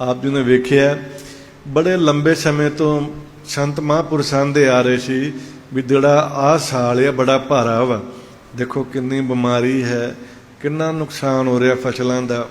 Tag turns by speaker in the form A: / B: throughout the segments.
A: ਆਪ ਜੀ ਨੇ ਵੇਖਿਆ ਬੜੇ ਲੰਬੇ ਸਮੇਂ ਤੋਂ ਸੰਤ ਮਹਾਂਪੁਰਸ਼ਾਂ ਦੇ ਆ ਰਹੇ ਸੀ ਵੀ ਜਿਹੜਾ ਆਹ ਸਾਲ ਆ ਬੜਾ ਭਾਰਾ ਵਾ। ਦੇਖੋ ਕਿੰਨੀ ਬਿਮਾਰੀ ਹੈ, ਕਿੰਨਾ ਨੁਕਸਾਨ ਹੋ ਰਿਹਾ ਫਸਲਾਂ ਦਾ।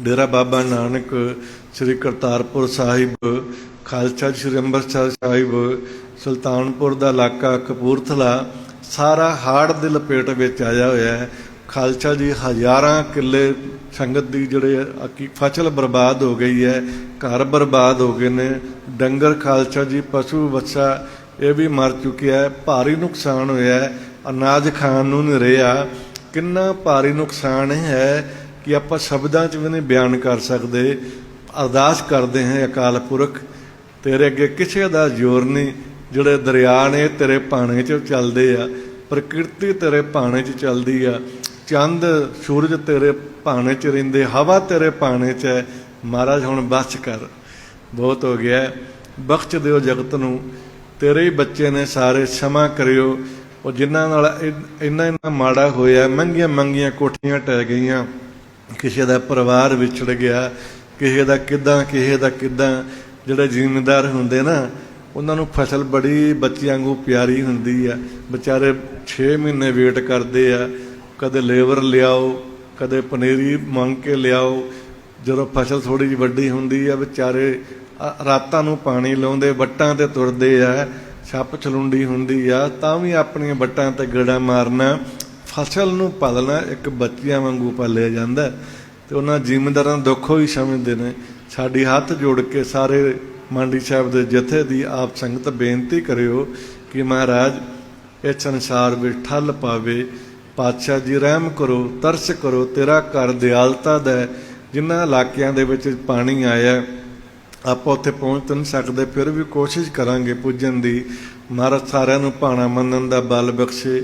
A: ਡੇਰਾ ਬਾਬਾ ਨਾਨਕ ਸ੍ਰੀ ਕਰਤਾਰਪੁਰ ਸਾਹਿਬ, ਖਾਲਸਾ ਸ੍ਰੀ ਅੰਮ੍ਰਿਤਸਰ ਸਾਹਿਬ, ਸੁਲਤਾਨਪੁਰ ਦਾ ਇਲਾਕਾ ਕਪੂਰਥਲਾ, ਸਾਰਾ ਹਾੜ ਦੇ ਲਪੇਟ ਵਿੱਚ ਆਇਆ ਹੋਇਆ ਹੈ। ਖਾਲਸਾ ਜੀ ਹਜ਼ਾਰਾਂ ਕਿੱਲੇ ਸੰਗਤ ਦੀ ਜਿਹੜੇ ਅਕੀ ਫਸਲ ਬਰਬਾਦ ਹੋ ਗਈ ਹੈ, ਘਰ ਬਰਬਾਦ ਹੋ ਗਏ ਨੇ, ਡੰਗਰ ਖਾਲਸਾ ਜੀ, ਪਸ਼ੂ ਬੱਚਾ ਇਹ ਵੀ ਮਰ ਚੁੱਕਿਆ ਹੈ, ਭਾਰੀ ਨੁਕਸਾਨ ਹੋਇਆ ਹੈ, ਅਨਾਜ ਖਾਣ ਨੂੰ ਨਹੀਂ ਰਿਹਾ। ਕਿੰਨਾ ਭਾਰੀ ਨੁਕਸਾਨ ਹੈ ਕਿ ਆਪਾਂ ਸ਼ਬਦਾਂ 'ਚ ਵੀ ਨਹੀਂ ਬਿਆਨ ਕਰ ਸਕਦੇ। ਅਰਦਾਸ ਕਰਦੇ ਹਾਂ ਅਕਾਲ ਪੁਰਖ, ਤੇਰੇ ਅੱਗੇ ਕਿਸੇ ਦਾ ਜ਼ੋਰ ਨਹੀਂ। ਜਿਹੜੇ ਦਰਿਆ ਨੇ ਤੇਰੇ ਪਾਣੇ 'ਚ ਚੱਲਦੇ ਆ, ਪ੍ਰਕਿਰਤੀ ਤੇਰੇ ਪਾਣੇ 'ਚ ਚੱਲਦੀ ਆ। ਚੰਦ ਸੂਰਜ ਤੇਰੇ ਭਾਣੇ ਚ ਰਹਿੰਦੇ, ਹਵਾ ਤੇਰੇ ਭਾਣੇ ਚ ਹੈ। ਮਹਾਰਾਜ ਹੁਣ ਬਸ ਕਰ। ਬਹੁਤ ਹੋ ਗਿਆ। ਬਖਸ਼ ਦਿਓ ਜਗਤ ਨੂੰ। ਤੇਰੇ ਹੀ ਬੱਚੇ ਨੇ ਸਾਰੇ ਸ਼ਮਾ ਕਰਿਓ। ਉਹ ਜਿਨ੍ਹਾਂ ਨਾਲ ਇੰਨਾ ਇੰਨਾ ਮਾੜਾ ਹੋਇਆ ਮੰਗੀਆਂ ਮੰਗੀਆਂ ਕੋਠੀਆਂ ਟਹਿ ਗਈਆਂ। ਕਿਸੇ ਦਾ ਪਰਿਵਾਰ ਵਿਛੜ ਗਿਆ, ਕਿਸੇ ਦਾ ਕਿਦਾਂ, ਕਿਸੇ ਦਾ ਕਿਦਾਂ। ਜਿਹੜੇ ਜ਼ਿੰਮੇਦਾਰ ਹੁੰਦੇ ਨਾ, ਉਹਨਾਂ ਨੂੰ ਫਸਲ ਬੜੀ ਬੱਚਿਆਂ ਨੂੰ ਪਿਆਰੀ ਹੁੰਦੀ ਆ। ਵਿਚਾਰੇ 6 ਮਹੀਨੇ ਵੇਟ ਕਰਦੇ ਆ। ਕਦੇ ਲੇਬਰ ਲਿਆਓ, ਕਦੇ ਪਨੀਰੀ ਮੰਗ ਕੇ ਲਿਆਓ ਜਦੋਂ ਫਸਲ ਥੋੜੀ ਜਿਹੀ ਵੱਡੀ ਹੁੰਦੀ ਆ, ਵਿਚਾਰੇ ਰਾਤਾਂ ਨੂੰ ਪਾਣੀ ਲਾਉਂਦੇ, ਵੱਟਾਂ ਤੇ ਤੁਰਦੇ ਆ, ਛੱਪ ਚਲੁੰਡੀ ਹੁੰਦੀ ਆ, ਤਾਂ ਵੀ ਆਪਣੀਆਂ ਵੱਟਾਂ ਤੇ ਗੇੜਾ ਮਾਰਨਾ, ਫਸਲ ਨੂੰ ਪਾਲਣਾ ਇੱਕ ਬੱਚਿਆਂ ਵਾਂਗੂ ਪਾਲਿਆ ਜਾਂਦਾ ਹੈ। ਤੇ ਉਹਨਾਂ ਜ਼ਿਮੀਂਦਾਰਾਂ ਦਾ ਦੁੱਖ ਹੋਈ ਸਮਝਦੇ ਨੇ ਸਾਡੀ ਹੱਥ ਜੋੜ ਕੇ ਸਾਰੇ ਮੰਡੀ ਸਾਹਿਬ ਦੇ ਜਥੇ ਦੀ ਆਪ ਸੰਗਤ ਬੇਨਤੀ ਕਰਿਓ ਕਿ ਮਹਾਰਾਜ ਇਹ ਸੰਸਾਰ ਵਿੱਚ ਠੱਲ ਪਾਵੇ ਪਾਤਸ਼ਾਹ ਜੀ, ਰਹਿਮ ਕਰੋ, ਤਰਸ ਕਰੋ, ਤੇਰਾ ਘਰ ਦਿਆਲਤਾ ਦਾ ਹੈ। ਜਿਨ੍ਹਾਂ ਇਲਾਕਿਆਂ ਦੇ ਵਿੱਚ ਪਾਣੀ ਆਇਆ, ਆਪਾਂ ਉੱਥੇ ਪਹੁੰਚ ਨਹੀਂ ਸਕਦੇ, ਫਿਰ ਵੀ ਕੋਸ਼ਿਸ਼ ਕਰਾਂਗੇ ਪੁੱਜਣ ਦੀ ਮਹਾਰਾਜ ਸਾਰਿਆਂ ਨੂੰ ਭਾਣਾ ਮੰਨਣ ਦਾ ਬਲ ਬਖਸ਼ੇ